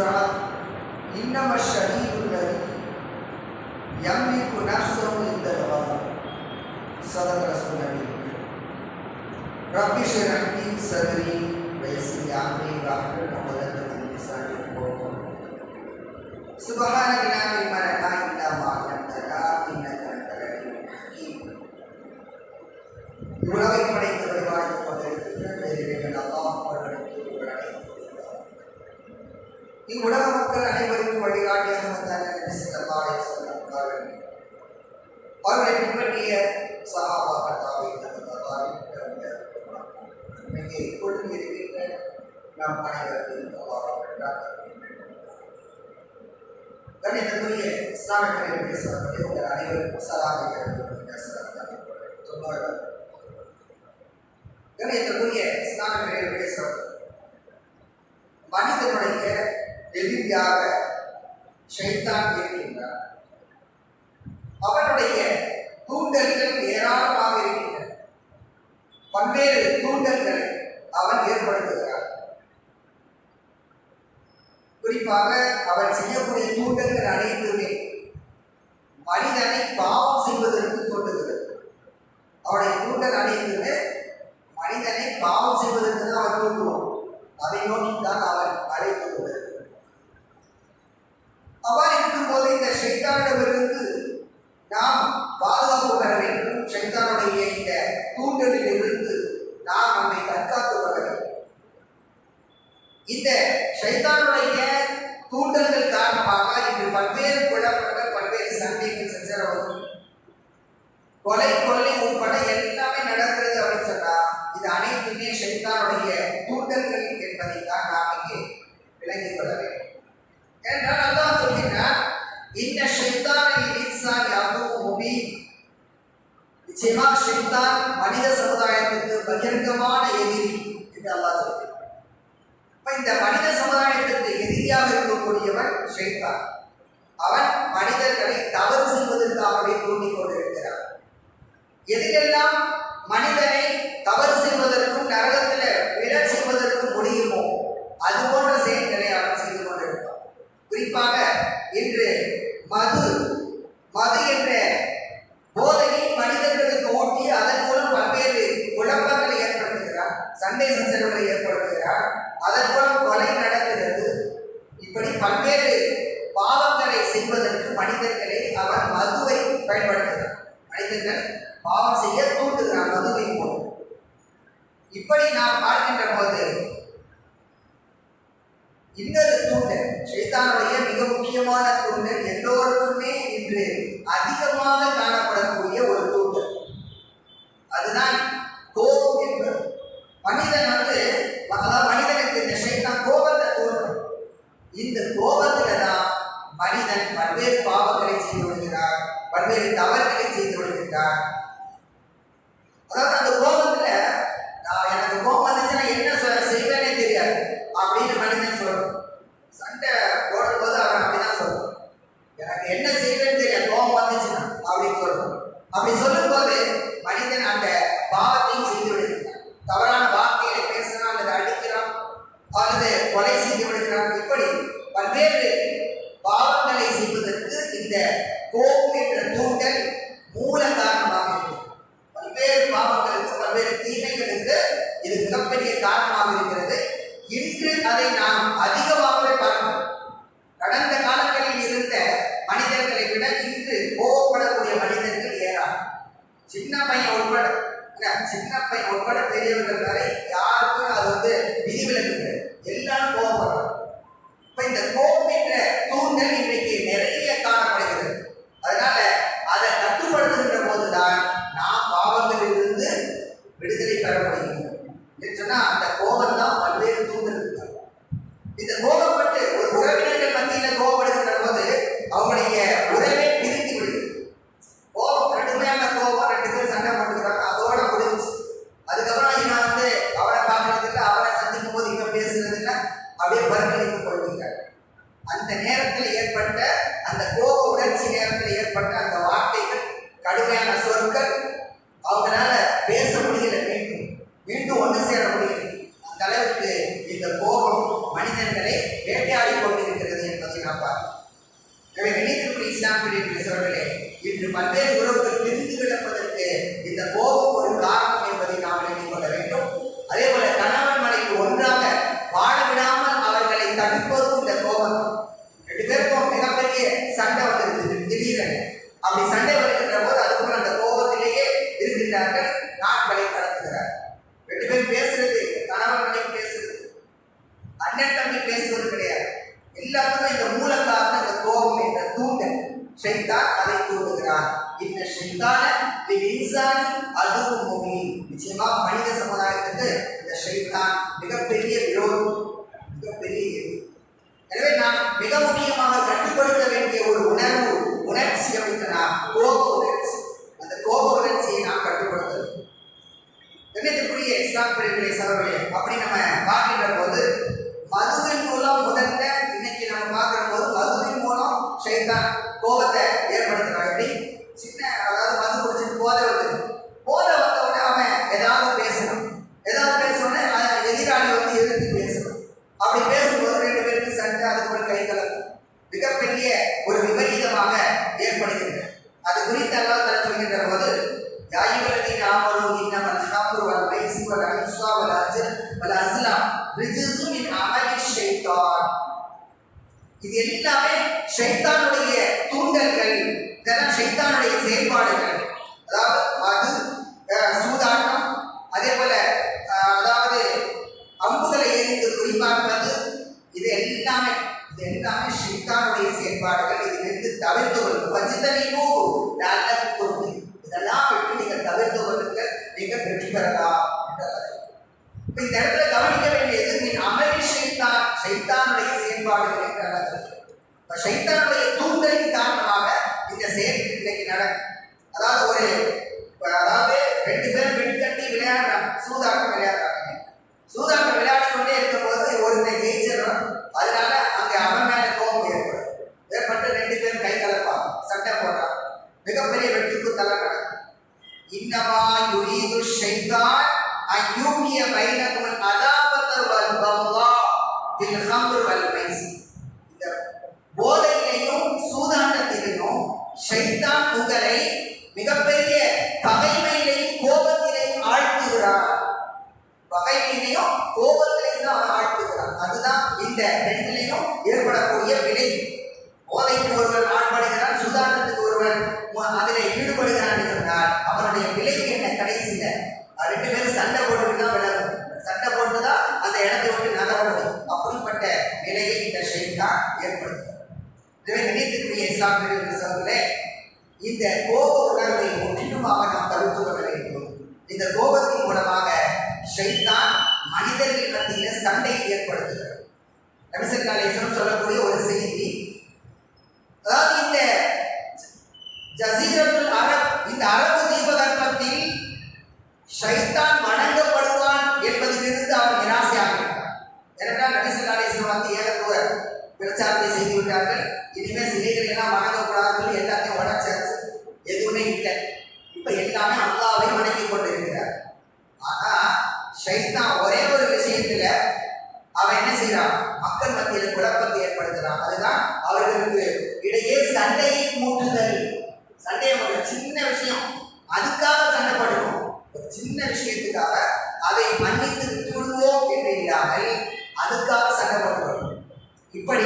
الشديد إنما الشهيد الذي يملك نفسه عند الغضب. صدق رسول الله رب اشرح لي صدري ويسر لي أمري واحلل عقدة من لساني يفقهوا قولي. سبحانك لا உலக மக்கள் அனைவருக்கும் வழிகாட்டியாக வந்தாங்க நபி ஸல்லல்லாஹு அலைஹி வஸல்லம் அவர்கள். அவர்களை பின்பற்றிய சஹாபாக்கள் இப்பொழுது இருக்கின்ற நாம் அனைவருக்கும் கணிதத்துடைய இஸ்லாமிய உங்கள் அனைவருக்கும் கணிதத்துடைய இஸ்லாமிய மனிதனுடைய எதிரியாக ஷைத்தான் இருக்கின்றார். அவனுடைய தூண்டல்கள் ஏராளமாக இருக்கின்றன. பல்வேறு தூண்டல்களை அவன் ஏற்படுத்துகிறார் குறிப்பாக அவன் செய்யக்கூடிய தூண்டல்கள் அனைத்துமே மனிதனை பாவம் செய்வதற்கு தோன்றுகிறது அவனை தூண்டல் அனைத்துமே மனிதனை பாவம் செய்வதற்கு தான் அவன் தூண்டுவான். அதை நோக்கித்தான் அவன் அழைத்து அவ்வாறு இருக்கும்போது இந்த சைத்தானிடமிருந்து நாம் பாதுகாப்பு பெற வேண்டும். சைத்தானுடைய இந்த தூண்டலில் இருந்து நாம் நம்மை தற்காத்து கொள்ள வேண்டும். இந்த சைத்தானுடைய தூண்டல்கள் காரணமாக இன்று பல்வேறு குழப்பங்கள் பல்வேறு சண்டைகள் சென்றவர்கள் கொலை கொள்ளை உட்பட எல்லாமே நடக்கிறது அப்படின்னு சொன்னா இது அனைத்துமே ஷைத்தானுடைய தூண்டல்கள் என்பதை தான் நாம் இங்கே விளங்கிக் கொள்ள வேண்டும் என்றால் அல்லாஹ் சொல்கிறார் இந்த ஷைத்தானின் இன்சான் யாவும் முபி நிச்சயமாக ஷைத்தான் மனித சமுதாயத்துக்கு மிருகமான எதிரி என்று அல்லா சொல்கிறார் இப்ப இந்த மனித சமுதாயத்திற்கு எதிரியாக இருக்கக்கூடியவன் ஷைத்தான். அவன் மனிதர்களை தவறு செய்வதற்காகவே தூண்டிக் கொண்டிருக்கிறான். எதிரெல்லாம் மனிதனை தவறு செய்வதற்கு நரகத்தில் விழ செய்வதற்கும் முடியுமோ அது போன்ற செயல்களை அவன் செய்து கொண்டிருப்பான் குறிப்பாக இன்று மது மது என்ற போதையை மனிதர்களுக்கு ஊட்டி அதன் மூலம் பல்வேறு குழப்பங்களை ஏற்படுத்துகிறார் சண்டை சச்சரவுகளை ஏற்படுத்துகிறார் அதன் மூலம் கொலை நடக்கிறது இப்படி பல்வேறு பாவங்களை செய்வதற்கு மனிதர்களை அவன் மதுவை பயன்படுத்துகிறார் மனிதர்கள் பாவம் செய்ய தூண்டுகிறான் மதுவை போல் இப்படி நாம் பார்க்கின்ற போது இன்னொரு தூண்டல் ஷைத்தானுடைய மிக முக்கியமான தூண்டல் எல்லோருக்குமே இன்று அதிகமாக காணப்படக்கூடிய ஒரு தூண்டல் அதுதான் கோபம் என்பது மனிதன் வந்து அதாவது மனிதனுக்கு இந்த ஷைத்தான் கோபத்தை தூண்டும் இந்த கோபத்துல தான் மனிதன் பல்வேறு பாவங்களை செய்து விடுகிறார் பல்வேறு தவறுகளை செய்து விடுகின்றார் அதாவது அந்த கோபத்துல நான் எனக்கு கோபம் வந்துச்சுன்னா என்ன சொல்ல செய்வேனே தெரியாது அப்படின்னு மனிதன் சொல்லணும். சண்டை இந்த இடத்துல கவனிக்க வேண்டியது மின் அமளி சைத்தான் சைத்தானுடைய செயல்பாடுகள் என்று நடக்கிறது இப்போ சைத்தானுடைய தூண்டலின் காரணமாக இந்த செயல் இன்னைக்கு நடக்கும். அதாவது ஒரு ஷைத்தான் ஒரே ஒரு விஷயத்துல அவன் என்ன செய்யறான் மக்கள் மத்தியில குழப்பத்தை ஏற்படுத்துறான். அதுதான் அவர்களுக்கு இடையே சண்டையை மூட்டுதல். சண்டையை சின்ன விஷயம். அதுக்காக சண்டை படுவோம். ஒரு சின்ன விஷயத்துக்காக அதை மன்னித்து விட்டு விடுவோம் என்று இல்லாமல் அதுக்காக சண்டை படுவோம். இப்படி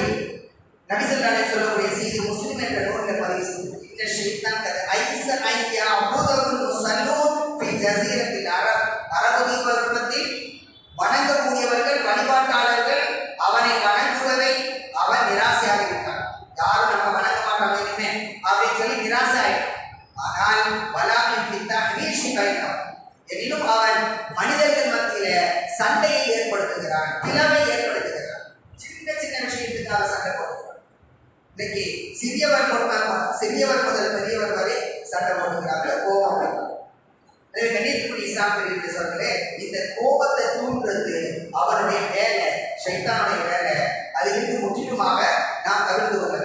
நபிசல்லாலே சொல்லக்கூடிய செய்தி முஸ்லிம் என்ற நூலில் பதிவு செய்யும். இந்த ஷெய்தான் கதை ஐசன் ஐயா அபூதமுல் முசல்லூன் பி ஜசீரத்தில் அரா அரபு தீப விருப்பத்தில் வணங்கக்கூடியவர்கள் வழிபாட்டாளர்கள் அவனை வணங்குவதை அவன் நிராசையாகி விட்டான் யாரும் நம்ம வணங்க மாட்டோம் இனிமே அப்படின்னு சொல்லி நிராசாயிடும் ஆனால் வலாமின் பித்தான் வீழ்ச்சி பயணம் எனினும் அவன் மனிதர்கள் மத்தியில சண்டையை ஏற்படுத்துகிறான் பிளவை ஏற்படுத்துகிறான். சின்ன சின்ன விஷயத்துக்காக சண்டை போடுகிறான் இன்னைக்கு சிறியவர் சிறியவர் முதல் பெரியவர் வரை சண்டை போடுகிறார்கள் கோபம் எனவே வீணாக்குறீங்க சொல்றே இந்த கோபத்தை தூண்டுறது அவருடைய வேலை சைத்தானுடைய வேலை. அதிலிருந்து முற்றிலுமாக நான் தவிர்த்து கொள்ள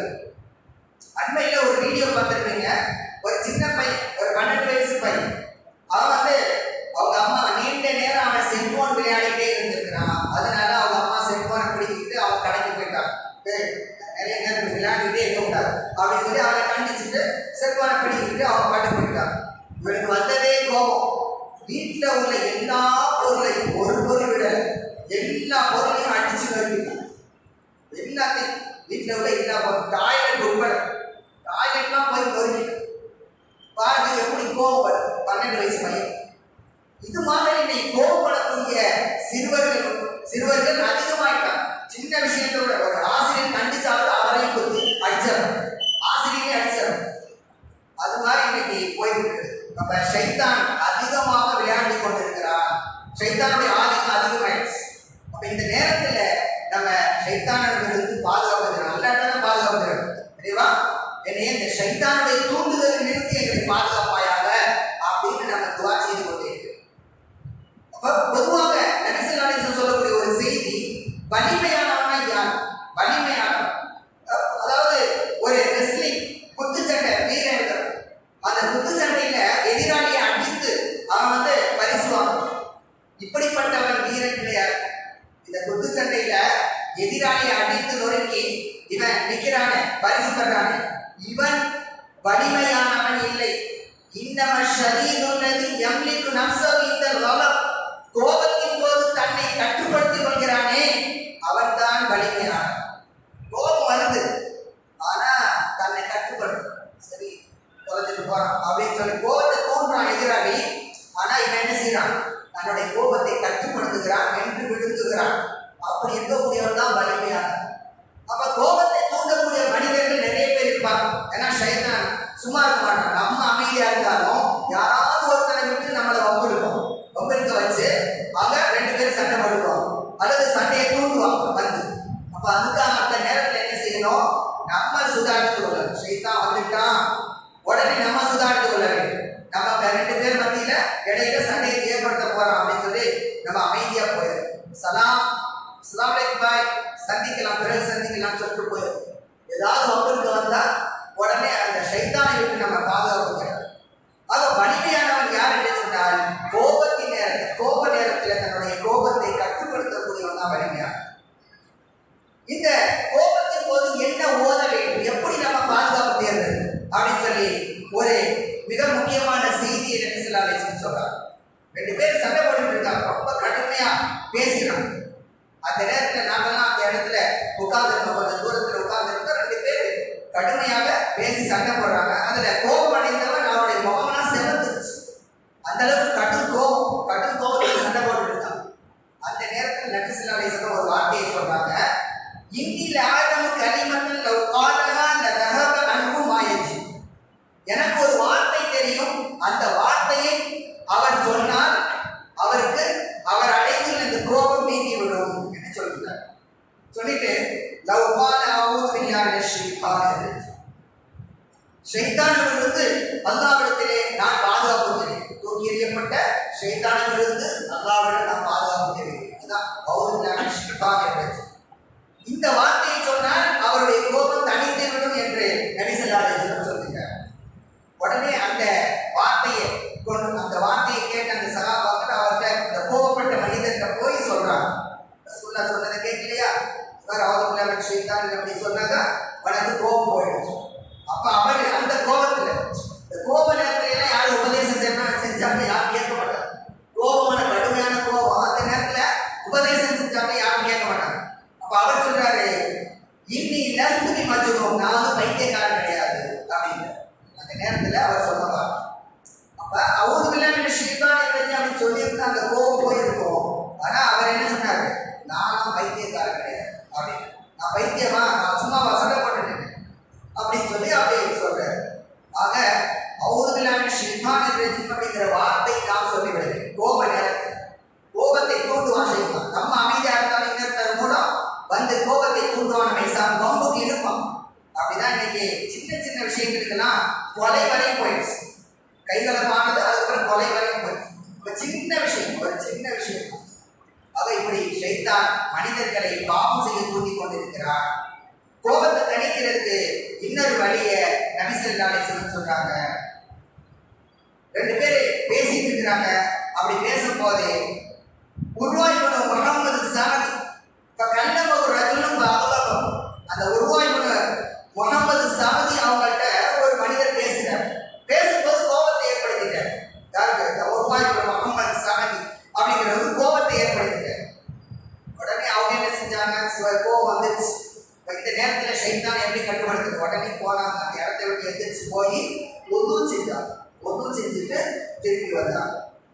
அண்மையில ஒரு வீடியோ பார்த்துருப்பீங்க. ஒரு சின்ன கோவப்படக்கூடிய சிறுவர்கள் சிறுவர்கள் அதிகமாயிட்டாங்க. சின்ன விஷயத்தை விட ஒரு ஆசிரியர் கண்டிச்சாலும் அவரையும் கொடுத்து அடிச்சிடும் ஆசிரியரே அடிச்சிடும் அது மாதிரி இன்னைக்கு போயிட்டு இருக்கு. நம்ம சைத்தான் நிற்கிறானே பரிசு இவன் வலிமையானவன் இல்லை. இன்னம ஷரீதுல்லதி யம்லிக்கு நஃப்ஸஹு இந்த களப் கோபத்தின் போது தன்னை கட்டுப்படுத்திக் கொள்கிறானே அவன்தான் வலிமையானவன். கோபம் வருது. ஆனா தன்னை கட்டுப்படுத்தும் சரி தொலைஞ்சிட்டு போறான். அப்படின்னு சொல்லி கோபத்தை தூண்டுறான் எதிராளி. ஆனா இவன் என்ன செய்யறான்? தன்னுடைய கோபத்தை கட்டுப்படுத்துகிறான் என்று விழுங்குகிறான் அப்படி இருக்கக்கூடியவன் தான் வலிமையானவன். அப்ப கோபத்தை இடையில சண்டையை ஏற்படுத்த போறான் அப்படின்னு சொல்லி நம்ம அமைதியா போயிரு சலாம் சலாம் பாய் சந்திக்கலாம் பிறகு சந்திக்கலாம் சொல்லிட்டு போயிரு ஏதாவது வம்புக்கு வந்தா உடனே அந்த சைத்தானை விட்டு நம்ம பாதுகாப்புக்கிறோம் ஆக வலிமையானவன் யார் என்று சொன்னால் கோபத்தின் நேரத்தில் கோப நேரத்தில் தன்னுடைய கோபத்தை கட்டுப்படுத்தக்கூடியவன் தான் வலிமையான் இந்த ரெண்டு பேர் சண்டை போட்டுட்டு இருக்காங்க. ரொம்ப கடுமையா பேசினான் அந்த நேரத்துல நாங்கெல்லாம் அந்த இடத்துல உட்கார்ந்து கொஞ்சம் தூரத்துல உட்கார்ந்து ரெண்டு பேர் கடுமையாக பேசி சண்டை போடுறாங்க. வழியை நபிசல்லாலே சொல்றாங்க. ரெண்டு பேரும் பேசிட்டு இருக்கிறாங்க. அப்படி பேசும் போது உருவாகி போன முகமது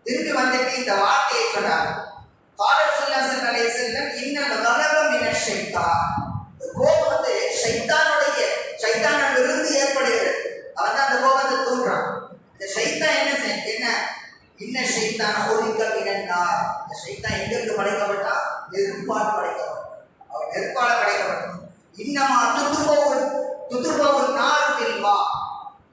திரும்பி வந்துட்டு இந்த வார்த்தையை சொன்னார். காலர் சொல்லாசன் அலைய செல்லம் இன்னல் கலகம் என ஷைத்தான். இந்த கோபம் வந்து ஷைத்தானுடைய ஷைத்தானிடம் இருந்து ஏற்படுகிறது. அவன் தான் அந்த கோபத்தை தூண்டுறான். இந்த ஷைத்தான் என்ன என்ன? இன்ன ஷைத்தான் ஒலிக்க மினன்னார் இந்த ஷைத்தான் எங்கிருந்து படைக்கப்பட்டா நெருப்பால் படைக்கப்பட்டான். அவன் நெருப்பால் படைக்கப்பட்டான். இன்னமா துதுபவுல் துதுபவுல் நார் பில்வா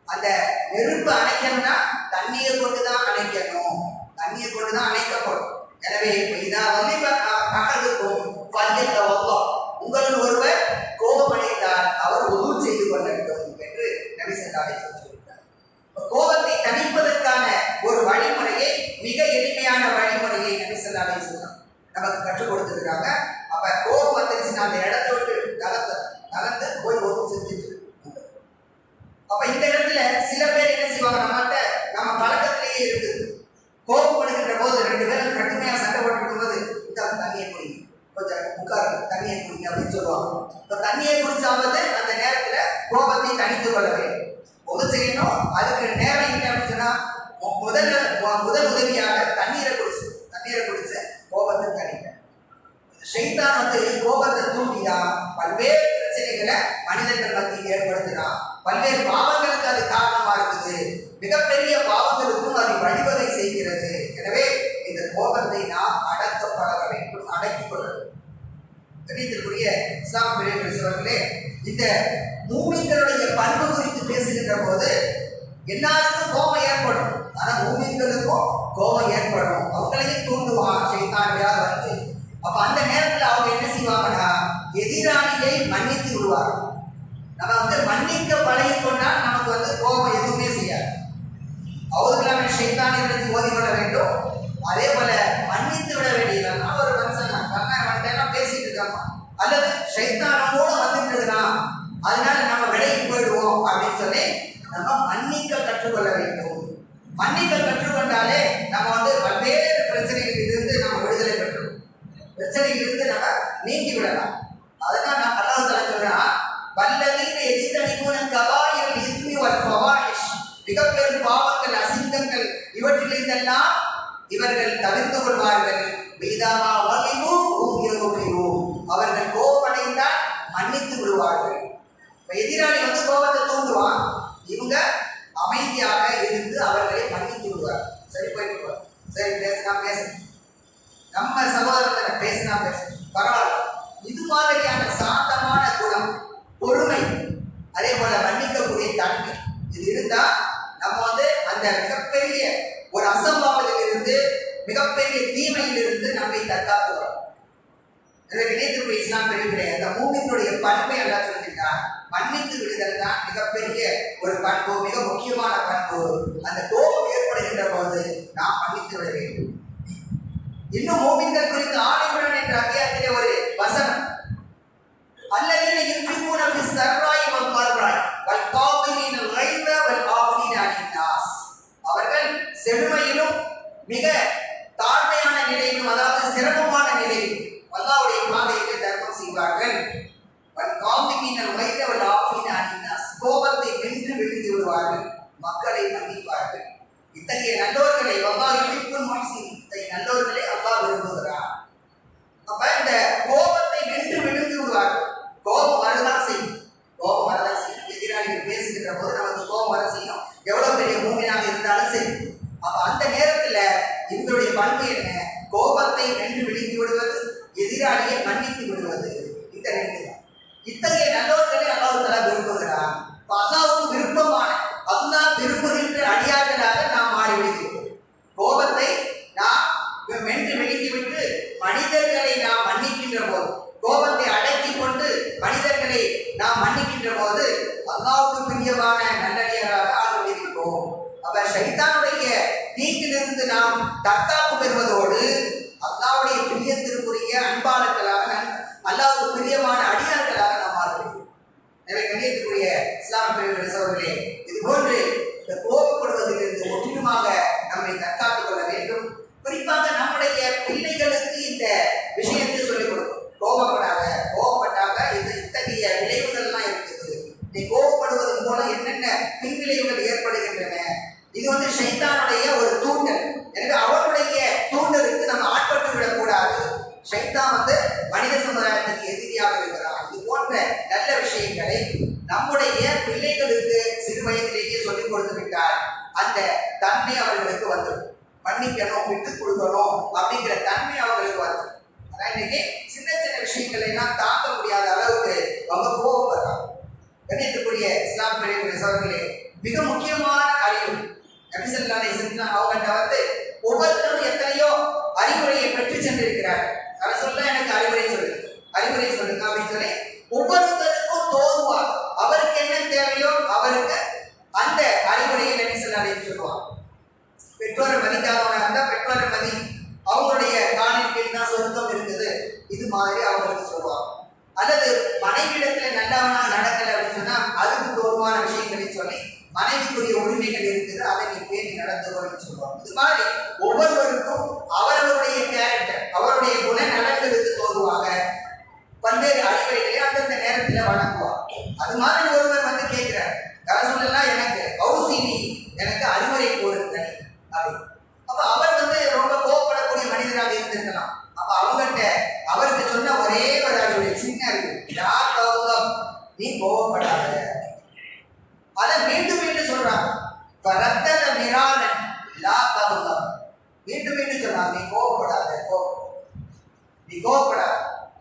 அந்த நெருப்பு அணைக்கணும்னா தண்ணீரை கொண்டு தான் அணைக்கணும். தண்ணீர் கொண்டு தான் அணைக்கப்படும். எனவே இதான் வந்து அகதுக்கும் பல்லித்த வல்லோம் உங்களில் ஒருவர் கோபமடைந்தால் அவர் உதவு செய்து கொள்ள வேண்டும் என்று நபி சொல்லாலே சொல்லியிருக்கார் கோபத்தை தணிப்பதற்கான ஒரு வழிமுறையை மிக எளிமையான வழிமுறையை நபி சொல்லாலே சொல்லலாம் நமக்கு கற்றுக் கொடுத்துருக்காங்க அப்ப கோபம் வந்துருச்சுன்னா அந்த இடத்த விட்டு நகர்ந்து நகர்ந்து போய் உதவு செஞ்சுட்டு அப்ப இந்த இடத்துல சில பேர் என்ன செய்வாங்க? நம்மகிட்ட நம்ம பழக்கத்திலேயே இருக்குது கோபப்படுகின்ற போது ரெண்டு பேரும் கடுமையா சண்டை போட்டுருக்கும் போது இந்த தண்ணியை குடிங்க. கொஞ்சம் உட்காரு தண்ணியை குடிங்க அப்படின்னு சொல்லுவாங்க. இப்ப தண்ணியை குடிச்சாவது அந்த நேரத்துல கோபத்தை தணித்து கொள்ள வேண்டும். உதவி செய்யணும் அதுக்கு நேரம் என்ன அப்படின்னு சொன்னா முதல் முதல் உதவியாக தண்ணீரை குடிச்சு தண்ணீரை குடிச்சு கோபத்தை தணிக்க ஷைத்தான் வந்து கோபத்தை தூண்டியா பல்வேறு பிரச்சனைகளை மனிதர்கள் மத்தியில் ஏற்படுத்தினான் பல்வேறு பாவங்களுக்கு அது காரணமா இருக்குது. மிகப்பெரிய பாவங்களுக்கும் அது வழிவகை செய்கிறது. எனவே இந்த கோபத்தை நாம் அடக்க பழக வேண்டும் அடக்கிக் கொள்ள வேண்டும். இஸ்லாம் பெரியவர்களே இந்த மூமிங்களுடைய பண்பு குறித்து பேசுகின்ற போது எல்லாருக்கும் கோபம் ஏற்படும். ஆனா மூமிங்களுக்கும் கோபம் ஏற்படும். அவங்களையும் தூண்டுவான் செய்தாண்டியாக வந்து. அப்ப அந்த நேரத்தில் அவங்க என்ன செய்வாங்கன்னா எதிராளியை மன்னித்து விடுவார்கள். நம்ம வந்து மன்னிக்க பழகி கொண்டால் நமக்கு வந்து கோபம் எதுவுமே செய்யாது. அவர்களான சைத்தானியர்களுக்கு ஓதி கொள்ள வேண்டும். அதே போல மன்னித்து விட வேண்டியதுனா ஒரு மனுஷன் கண்ணா பேசிட்டு இருக்காமா அல்லது சைத்தானமோட வந்துட்டு இருக்கிறான் அதனால நம்ம விலைக்கு போயிடுவோம் அப்படின்னு சொல்லி நம்ம மன்னிக்க கற்றுக்கொள்ள வேண்டும். மன்னிக்க கற்றுக்கொண்டாலே நம்ம வந்து பல்வேறு பிரச்சனைகளில் இருந்து நம்ம விடுதலை பெற்றோம். பிரச்சனையில் இருந்து நம்ம நீங்கி விடலாம். அதுதான் நான் அல்லாஹ் சொல்றேன். வல்லதீன எஜிதனிபுன கபாயிரல் இஸ்மி வல் ஃபவாஹிஷ் மிக பாவங்கள் அசிங்கங்கள் இவற்றிலிருந்தெல்லாம் இவர்கள் தவிர்த்து கொள்வார்கள். பீதாமா வகைவோ ஊங்கியோ அவர்கள் கோபமடைந்தால் மன்னித்து விடுவார்கள். எதிராளி வந்து கோபத்தை தூண்டுவான். இவங்க அமைதியாக இருந்து அவர்களை மன்னித்து விடுவார் சரி போயிட்டு சரி பேசினா பேச நம்ம சகோதரத்தை பேசினா பேச பரவாயில்ல. தான் இருந்தா நம்ம வந்து அந்த மிகப்பெரிய ஒரு அசம்பாவத்தில் இருந்து மிகப்பெரிய தீமையிலிருந்து நம்மை தற்காத்துகிறோம் எனவே இஸ்லாம் பெரிய அந்த மூமியினுடைய பண்பை எல்லாம் சொல்லிட்டான் மன்னித்து விடுதல் தான் மிகப்பெரிய ஒரு பண்பு மிக முக்கியமான பண்பு. அந்த கோபம் ஏற்படுகின்ற போது நாம் மன்னித்து விட வேண்டும். இன்னும் மூமின்கள் குறித்து ஆணையுடன் என்ற அத்தியாயத்திலே ஒரு வசனம். அல்லது யுன்ஃபிகூன ஃபி ஸர்ராய் வல் மர்ராய் வல் காதிமீன வல் ஆஃபீன அனின் நாஸ் அவர்கள் செழுமையிலும் மிக தாழ்மையான நிலையிலும் அதாவது சிரமமான நிலையிலும் அல்லாவுடைய பாதையிலே தர்மம் செய்வார்கள். கோபத்தை வென்று விழுந்து விடுவார்கள். மக்களை மன்னிப்பார்கள். இத்தகைய நல்லோர்களை அல்லாஹ் யுஹிப்புல் முஹ்சின் இத்தகைய நல்லோர்களை அல்லாஹ் விரும்புகிறார் அப்ப இந்த கோபத்தை வென்று விழுந்து விடுவார்கள். கோபம் வரதான் செய்யும். கோபம் வரதான் செய்யும். எதிராளிகள் பேசுகின்ற போது நமக்கு கோபம் வர செய்யும். எவ்வளவு பெரிய அப்ப அந்த நேரத்துல இவங்களுடைய பண்பு என்ன? கோபத்தை வென்று விழுங்கி விடுவது எதிராளியை மன்னித்து விடுவது இந்த ரெண்டு தான். இத்தகைய நல்லவர்களை அல்லாஹ் தலா விரும்புகிறான். அப்ப விருப்பமான அல்லாஹ் விரும்புகின்ற அடியார்களாக நாம் மாறிவிடுகிறோம் கோபத்தை நாம் மென்று விழுங்கிவிட்டு மனிதர்களை நாம் மன்னிக்கின்ற போது கோபத்தை அடக்கி கொண்டு மனிதர்களை நாம் மன்னிக்கின்ற போது அல்லாவுக்கு பிரியமான நல்லடியராக ஆகிவிடுகின்றோம் அப்ப ஷைத்தானுடைய தீங்கிலிருந்து நாம் தற்காப்பு பெறுவதோடு அல்லாவுடைய பிரியத்திற்குரிய அன்பாளர்களாக அல்லாவுக்கு பிரியமான அடியார்களாக நாம் மாறுகிறோம் எனவே கண்ணியத்துக்குரிய இஸ்லாம் பிரிவு சோழர்களே இது போன்று இந்த கோபப்படுவதிலிருந்து முற்றிலுமாக நம்மை தற்காத்துக் கொள்ள வேண்டும் குறிப்பாக நம்முடைய பிள்ளைகளுக்கு இந்த விஷயத்தை சொல்லிக் கொடுக்கும் கோபப்படாத கோபப்பட்டாக இது இத்தகைய விளைவுகள்லாம் இருக்குது நீ கோபப்படுவதன் மூலம் என்னென்ன பின்விளைவுகள் ஏற்படுகின்றன இது வந்து ஷைத்தானுடைய ஒரு தூண்டல் எனவே அவனுடைய ஷைத்தான் வந்து மனித சமுதாயத்துக்கு எதிரியாக இருக்கிறான் இது போன்ற நல்ல விஷயங்களை நம்முடைய பிள்ளைகளுக்கு சிறு வயதிலேயே சொல்லிக் கொடுத்து விட்டால் அந்த தன்மை அவர்களுக்கு வந்துடும் மன்னிக்கணும் விட்டு கொடுக்கணும் அப்படிங்கிற தன்மை அவங்களுக்கு வந்துடும் ஆனா இன்னைக்கு சின்ன சின்ன விஷயங்களை எல்லாம் தாங்க முடியாத அளவுக்கு அவங்க கோவப்படுறாங்க கணியத்துக்குரிய இஸ்லாம் பெரிய மிக முக்கியமான அறிவு. நபிசல்லாலை சென்றா அவங்க வந்து ஒவ்வொருத்தரும் எத்தனையோ அறிவுரையை பெற்று சென்றிருக்கிறார் அதை சொல்ல எனக்கு அறிவுரை சொல்லு அறிவுரை சொல்லுங்க அப்படின்னு சொல்லி ஒவ்வொருத்தருக்கும் தோதுவார் அவருக்கு என்ன தேவையோ அவருக்கு அந்த அறிவுரையை நபிசல்லாலை சொல்லுவார். பெற்றோரை மதிக்காதவங்க இருந்தா பெற்றோரை மதி. அவங்களுடைய காணிக்கையில் தான் சொர்க்கம் இருக்குது. இது மாதிரி அவங்களுக்கு சொல்லுவாங்க அல்லது மனைவிடத்துல நல்லவனா நடக்கல அப்படின்னு சொன்னா அதுக்கு தோதுவான விஷயங்களை சொல்லி மனைவிக்குரிய உரிமைகள் இருக்குது அதை நீ பேணி நடந்துக்கணும்னு சொல்லுவாங்க. இது மாதிரி ஒவ்வொருவருக்கும் அவரவருடைய கேரக்டர் அவருடைய குணநலன்களுக்கு தோதுவாக பல்வேறு அறிவுரைகளை அந்தந்த நேரத்துல வழங்குவார் அது மாதிரி ஒருவர் வந்து கேட்கிறார் கரசூலெல்லாம் எனக்கு ஹவுசினி எனக்கு அறிவுரை கூறுங்கள் அப்படின்னு. அப்ப அவர் வந்து ரொம்ப கோவப்படக்கூடிய மனிதராக இருந்திருக்கலாம். அப்ப அவங்ககிட்ட அவருக்கு சொன்ன ஒரே ஒரு அறிவுரை சின்ன அறிவு யார் கௌதம் கோபப்படாத. அதை மீண்டும் மீண்டும் சொல்றாங்க. ரத்தத நிராளன் லா கௌதம் மீண்டும் மீண்டும் சொல்றாங்க நீ கோபப்படாத கோவம் நீ கோபப்படாத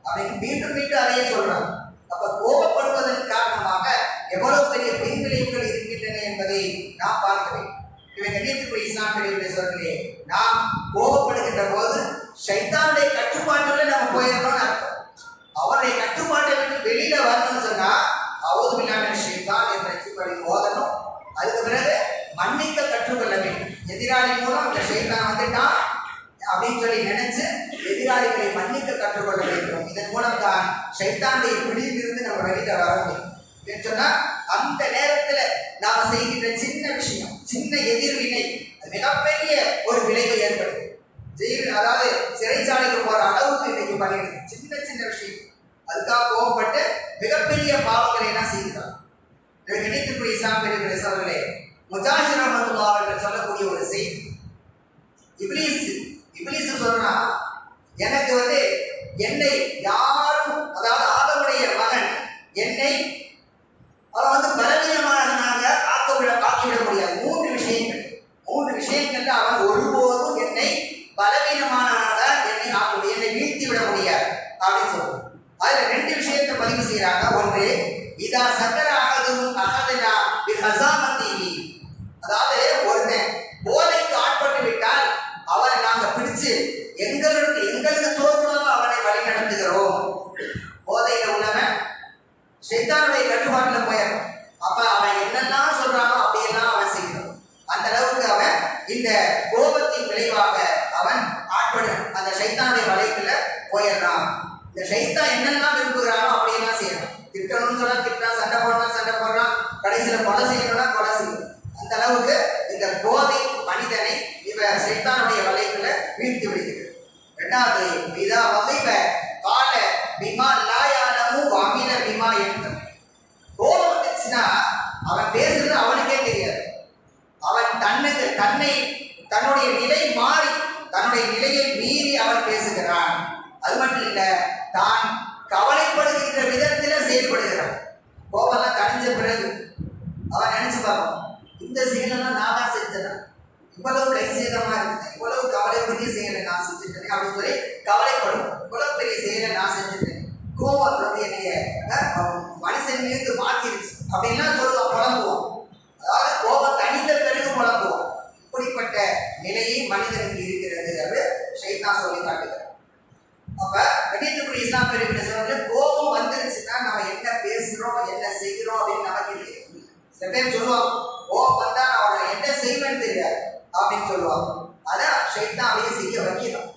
அப்படின்னு மீண்டும் மீண்டும் அதையே சொல்றாங்க அப்ப கோபப்படுவதன் காரணமாக எவ்வளவு பெரிய பின்விளைவுகள் இருக்கின்றன என்பதை நாம் பார்க்க வேண்டும். இவை கண்ணியத்துக்குரிய இஸ்லாம் சொல்கிறேன். சொல்கிறே நாம் கோபப்படுகின்ற போது சைத்தானுடைய கட்டுப்பாட்டுல நம்ம போயிடணும்னு அர்த்தம். அவருடைய கட்டுப்பாட்டை விட்டு வெளியில வரணும்னு எதிராளி மூலம் இந்த சைத்தான் வந்துட்டான் அப்படின்னு சொல்லி நினைச்சு எதிராளிகளை மன்னிக்க கற்றுக்கொள்ள வேண்டும். இதன் மூலம் தான் ஷைத்தானுடைய பிடியிலிருந்து நம்ம வெளியில வர முடியும். சொன்னா அந்த நேரத்துல நாம செய்கின்ற சின்ன விஷயம் சின்ன எதிர்வினை அது மிகப்பெரிய ஒரு விளைவை ஏற்படுது ஜெயில் அதாவது சிறைச்சாலைக்கு போற அளவுக்கு இன்னைக்கு பண்ணிடுது. சின்ன சின்ன விஷயம். அதுக்காக கோவப்பட்டு மிகப்பெரிய பாவங்களை எல்லாம் செய்கிறார் கிடைக்கக்கூடிய இஸ்லாம் பெரிய அவர்களே முஜாஹிர் ரஹமத்துல்லா அவர்கள் சொல்லக்கூடிய ஒரு செய்தி. இப்ளீஸ் இப்ளீஸ் சொல்றா எனக்கு வந்து என்னை யாரும் அதாவது ஆதமுடைய மகன் என்னை அவன் வந்து பலவீனமானவனாக ஆக்கவிட ஆக்கிவிட முடியாது. மூன்று விஷயங்கள். மூன்று விஷயங்கள்ல அவன் ஒருபோதும் என்னை பலவீனமானவனாக என்னை ஆக்க என்னை வீழ்த்தி விட முடியாது அப்படின்னு சொல்றான். அதுல ரெண்டு விஷயத்தை பதிவு செய்யறாங்க ஒன்று இதா சக்கர அதாவது ஒருத்தன் போதைக்கு ஆட்பட்டு விட்டால் அவரை நாங்க பிடிச்சு எங்களுக்கு எங்களுக்கு தோற்றுவாக அவனை வழி நடத்துகிறோம் போதையில உள்ளவன் ஷைத்தானுடைய கட்டுப்பாட்டில் போயிடணும் அப்ப அவன் என்னெல்லாம் சொல்றானோ அப்படியெல்லாம் அவன் செய்யணும் அந்த அளவுக்கு அவன் இந்த கோபத்தின் விளைவாக அவன் ஆட்படு அந்த ஷைத்தானுடைய வலைக்குள்ள போயிடுறான் இந்த ஷைத்தான் என்னெல்லாம் விரும்புகிறானோ அப்படியெல்லாம் செய்யணும் திட்டணும்னு சொன்னா திட்டான் சண்டை போடணும் சண்டை போடுறான் கடைசியில கொலை செய்யணும்னா கொலை செய்யணும் அந்த அளவுக்கு இந்த போதை மனிதனை இவ சைத்தானுடைய வலைக்குள்ள வீழ்த்தி விடுகிறது ரெண்டாவது இதா வகைவ கால பிமா லாயானமும் அமில பிமா என்று கோபம் வந்துச்சுன்னா அவன் பேசுறது அவனுக்கே தெரியாது அவன் தன்னுக்கு தன்னை தன்னுடைய நிலை மாறி தன்னுடைய நிலையை மீறி அவன் பேசுகிறான் அது மட்டும் இல்ல தான் கவலைப்படுகின்ற விதத்தில செயல்படுகிறான் கோபம்லாம் தணிஞ்ச பிறகு அவன் இந்த செயலெல்லாம் நான் தான் செஞ்சேன். இவ்வளவு கை சேதமா இருக்குது. இவ்வளவு கவலைக்குரிய செயலை நான் செஞ்சுட்டேன் அப்படின்னு சொல்லி கவலைப்படும். இவ்வளவு பெரிய செயலை நான் செஞ்சுட்டேன். கோபம் வந்து என்னைய மனுஷன் மீது மாத்திருச்சு அப்படின்லாம் சொல்லுவோம் புலம்புவான். அதாவது கோபம் தனித்த பிறகு புலம்புவான். இப்படிப்பட்ட நிலையை மனிதனுக்கு இருக்கிறது அது ஷைத்தான் சொல்லி காட்டுகிறேன் அப்ப கணியத்துக்குரிய இஸ்லாம் பெரிய கோபம் வந்துருச்சுன்னா நம்ம என்ன பேசுறோம் என்ன செய்கிறோம் அப்படின்னு நமக்கு தெரியும் சில பேர் சொல்லுவாங்க ஓ வந்தா நான் அவனை என்ன செய்வேன்னு தெரியாது அப்படின்னு சொல்லுவாங்க. அதான் ஷைத்தான் அவையை செய்ய வைக்கிறோம்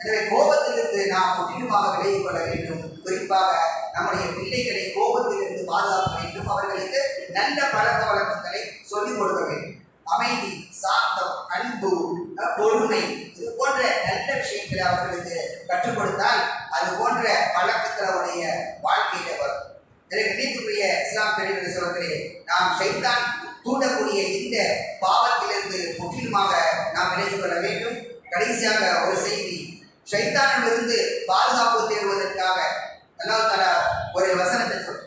எனவே கோபத்திலிருந்து நாம் முற்றிலுமாக விலகிக் கொள்ள வேண்டும். குறிப்பாக நம்முடைய பிள்ளைகளை கோபத்திலிருந்து பாதுகாக்க வேண்டும். அவர்களுக்கு நல்ல பழக்க வழக்கங்களை சொல்லிக் கொடுக்க வேண்டும். அமைதி சாந்தம் அன்பு பொறுமை இது போன்ற நல்ல விஷயங்களை அவர்களுக்கு கற்றுக் கொடுத்தால் அது போன்ற பழக்க அவருடைய வாழ்க்கையில வரும் எனவே நீதிக்குரிய இஸ்லாம் பெரியவர்கள் சொல்வர்களே நாம் ஷைத்தான் தூண்டக்கூடிய இந்த பாவத்திலிருந்து முற்றிலுமாக நாம் விலகிக் கொள்ள வேண்டும் கடைசியாக ஒரு செய்தி இருந்து பாதுகாப்பு தேடுவதற்காக அல்லாஹ் தாலா ஒரு வசனத்தை சொல்றார்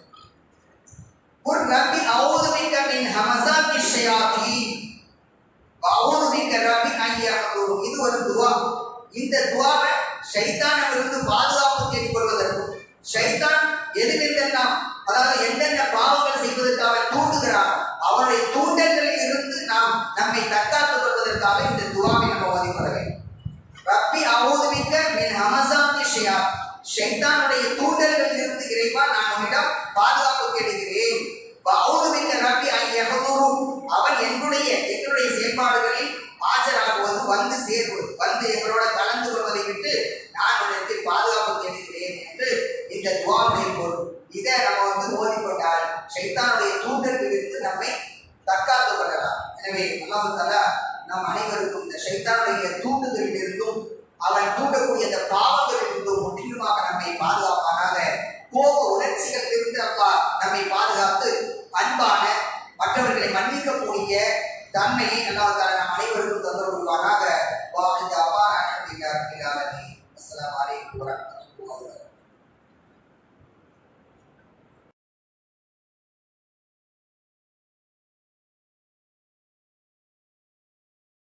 குர் ரப்பி அவுது பிக்க மின் ஹமசாத்தி ஷயாத்தீன். அவுது பிக்க ரப்பி அன் இது ஒரு துவா. இந்த துவாவை ஷைத்தானிலிருந்து பாதுகாப்பு தேடிக் கொள்வதற்கு ஷைத்தான் எதுக்கெல்லாம் அதாவது எந்தெந்த பாவங்கள் செய்வதற்காக தூண்டுகிறான் அவருடைய தூண்டல்களில் இருந்து நாம் நம்மை தற்காத்துக் கொள்வதற்காக இந்த துவாவை நம்ம ஓதிக்கொள்ள வேண்டும். ரப்பி அவுதுமிக்க மின் ஹமசாத்தி ஷியா. ஷைத்தானுடைய தூண்டல்களில் இருந்து இறைவா நான் உன்னிடம் பாதுகாப்பு